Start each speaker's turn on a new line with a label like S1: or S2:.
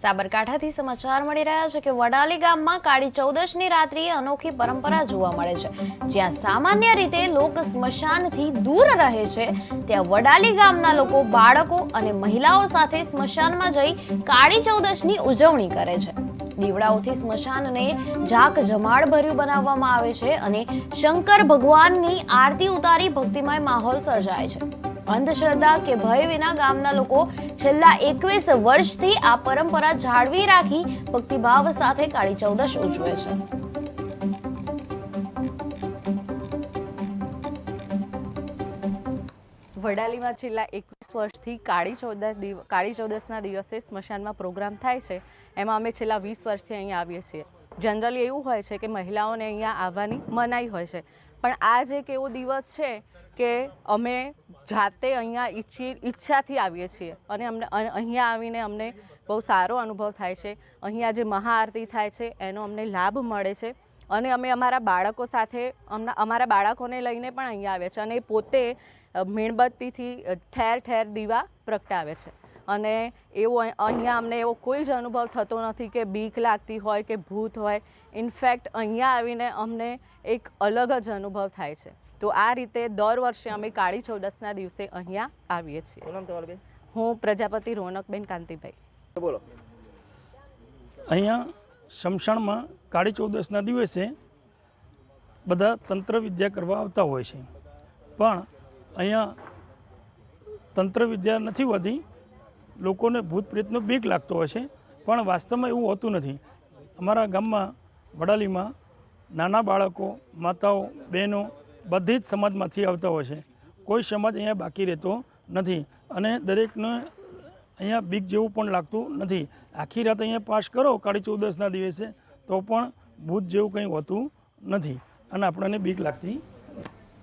S1: સાબરકાંઠાથી સમાચાર મળી રહ્યા છે કે વડાલી ગામમાં કાળી ચૌદશની રાત્રિએ અનોખી પરંપરા જોવા મળે છે. જ્યાં સામાન્ય રીતે લોક સ્મશાનથી દૂર રહે છે, ત્યાં વડાલી ગામના લોકો, બાળકો અને મહિલાઓ સાથે સ્મશાનમાં જઈ કાળી ચૌદશની ઉજવણી કરે છે. દીવડાઓથી સ્મશાનને જાક જમાડ ભર્યું બનાવવામાં આવે છે અને શંકર ભગવાનની આરતી ઉતારી ભક્તિમય માહોલ સર્જાય છે. અંધશ્રદ્ધા કે ભય વિના ગામના લોકો છેલ્લા એકવીસ વર્ષથી આ પરંપરા જાળવી રાખી ભક્તિભાવ સાથે કાળી ચૌદશ ઉજવે છે.
S2: વડાલીમાં છેલ્લા એકવીસ વર્ષથી કાળી ચૌદશ કાળી ચૌદસના દિવસે સ્મશાનમાં પ્રોગ્રામ થાય છે. એમાં અમે છેલ્લા વીસ વર્ષથી અહીંયા આવીએ છીએ. જનરલી એવું હોય છે કે મહિલાઓને અહીંયા આવવાની મનાઈ હોય છે. પણ આજ એક એવો દિવસ છે કે અમે જાતે અહીંયા ઈચ્છી ઈચ્છાથી આવીએ છીએ. અને અમને અહીંયા આવીને અમને બહુ સારો અનુભવ થાય છે. અહીંયા જે મહાઆરતી થાય છે, એનો અમને લાભ મળે છે. અને અમે અમારા બાળકો સાથે, અમના, અમારા બાળકોને લઈને પણ અહીંયા આવ્યા છે. અને પોતે મીણબત્તીથી ઠેર ઠેર દીવા પ્રગટાવે છે. અને એવો અહીંયા અમને એવો કોઈ જ અનુભવ થતો નથી કે બીક લાગતી હોય કે ભૂત હોય. ઇનફેક્ટ અહીંયા આવીને અમને એક અલગ જ અનુભવ થાય છે. તો આ રીતે દર વર્ષે અમે કાળી ચૌદસના દિવસે અહીંયા આવીએ છીએ. હું પ્રજાપતિ રોનકબેન કાંતિભાઈ.
S3: બોલો.
S4: અહીંયા શમશાનમાં કાળી ચૌદસના દિવસે બધા તંત્ર વિદ્યા કરવા આવતા હોય છે. પણ અહીંયા તંત્ર વિદ્યા નથી હોતી. લોકોને ભૂત પ્રેતનો બીક લાગતો હોય છે, પણ વાસ્તવમાં એવું હોતું નથી. અમારા ગામમાં, વડાલીમાં નાના બાળકો, માતાઓ, બહેનો બધી જ સમાજમાંથી આવતા હોય છે. કોઈ સમાજ અહીંયા બાકી રહેતો નથી અને દરેકને અહીંયા બીક જેવું પણ લાગતું નથી. આખી રાત અહીંયા પાસ કરો, કાળી ચૌદસના દિવસે, તો પણ ભૂત જેવું કંઈ હોતું નથી અને આપણને બીક લાગતી